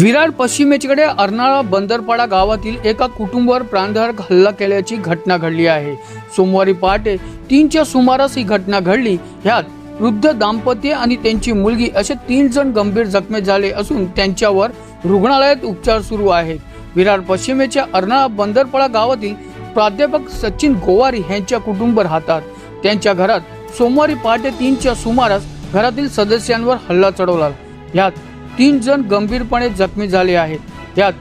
विरार पश्चिमेकडे अर्नाळा बंदरपाडा गावातील एका कुटुंबावर प्राणधारक हल्ला केल्याची घटना घडली आहे. सोमवारी पहाटे तीनच्या सुमारास ही घटना घडली. ह्यात वृद्ध दाम्पत्य आणि त्यांची मुलगी असे तीन जण गंभीर जखमी झाले असून त्यांच्यावर रुग्णालयात उपचार सुरू आहेत. विरार पश्चिमेच्या अर्नाळा बंदरपाडा गावातील प्राध्यापक सचिन गोवारी यांच्या कुटुंब राहतात. त्यांच्या घरात सोमवारी पहाटे तीनच्या सुमारास घरातील सदस्यांवर हल्ला चढवला. यात तीन जण गंभीरपणे जखमी झाले आहेत. त्यात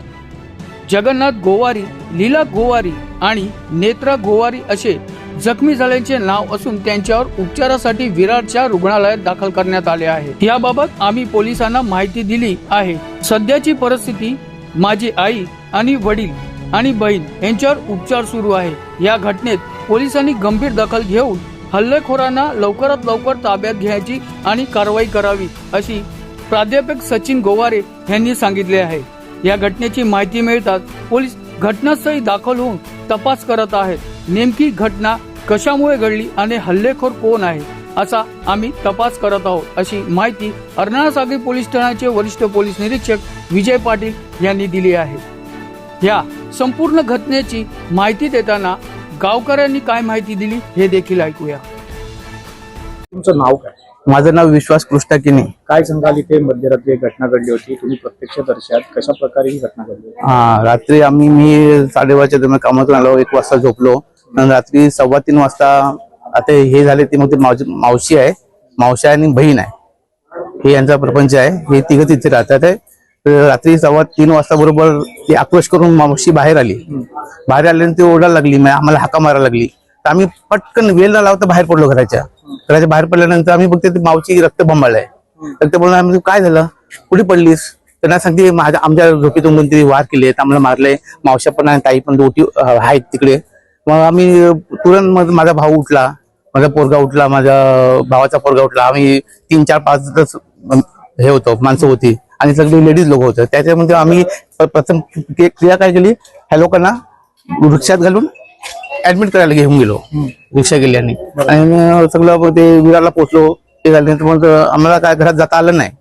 जगन्नाथ गोवारी लीला गोवारी आणि नेत्रा गोवारी असे जखमी झाल्याचे नाव असून त्यांच्यावर उपचारासाठी विरारच्या रुग्णालयात दाखल करण्यात आले आहे. याबाबत आम्ही पोलिसांना माहिती दिली आहे. सध्याची परिस्थिती माझी आई आणि वडील आणि बहीण यांच्यावर उपचार सुरू आहे. या घटनेत पोलिसांनी गंभीर दखल घेऊन हल्लेखोरांना लवकरात लवकर ताब्यात घ्यायची आणि कारवाई करावी अशी प्राध्यापक सचिन गोवारे यांनी सांगितले आहे. या घटनेची माहिती मिळताच पोलीस घटनास्थळी दाखल होऊन तपास करत आहेत. नेमकी घटना कशामुळे घडली आणि हल्लेखोर कोण आहे असा आम्ही तपास करत आहोत अशी माहिती अर्नाळा सागरी पोलीस ठाण्याचे वरिष्ठ पोलीस निरीक्षक विजय पाटील यांनी दिली आहे. या संपूर्ण घटनेची माहिती देताना गावकऱ्यांनी काय माहिती दिली हे देखील ऐकूया. तुमचं नाव काय? माझं नाव विश्वास कृष्णा किनी काय सांगाल इथे? मध्यरात्री एक घटना घडली होती. तुम्ही प्रत्यक्षदर्शनात कशा प्रकारे ही घटना घडली? हा रात्री आम्ही मी साडेबाराच्या दरम्यान कामातून आलो. एक वाजता झोपलो. रात्री सव्वा तीन वाजता आता हे झाले ती मग ती मावशी मावशी आहे. मावशी आणि बहीण आहे. हे यांचा प्रपंच आहे. हे तिघं तिथे राहतात आहे. तर रात्री सव्वा तीन वाजता बरोबर ती आक्रोश करून मावशी बाहेर आली. बाहेर आल्यानंतर ती ओरडायला लागली. आम्हाला हाका मारायला लागली. तर आम्ही पटकन वेळ न लावता बाहेर पडलो घराच्या. घराच्या बाहेर पडल्यानंतर आम्ही बघते मावची रक्त बंबाळलाय. रक्त ते आम्ही काय झालं? कुठे पडलीस? त्यांना सांगते माझ्या आमच्या झोपेतून कोणतरी वार केले आम्हाला मारले मावशा पण आणि ताई पण दोटी आहेत तिकडे. मग आम्ही तुरंत माझा भाऊ उठला. माझा पोरगा उठला. माझ्या भावाचा पोरगा उठला. आम्ही तीन चार पाच हे होतो माणसं होती. आणि सगळी लेडीज लोक होते. त्याच्यामध्ये आम्ही प्रथम क्रिया काय केली? ह्या लोकांना वृक्षात घालून ऍडमिट करायला घेऊन गेलो. रिक्षा गेली आणि सगळं ते विरारला पोहोचलो. ते झाल्यानंतर मग आम्हाला काय घरात जाता आलं नाही.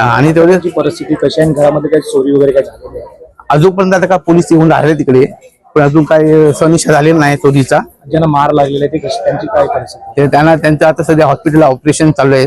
आणि तेवढे परिस्थिती कशी आहे? आणि घरामध्ये काही चोरी वगैरे काय आहे अजूनपर्यंत आता का पोलीस येऊन राहिले तिकडे. पण अजून काही सनिशा झालेला नाही चोरीचा. ज्यांना मार लागलेला आहे ते कशी त्यांची काय परिस्थिती? त्यांना त्यांचं आता सध्या हॉस्पिटल ऑपरेशन चालू आहे.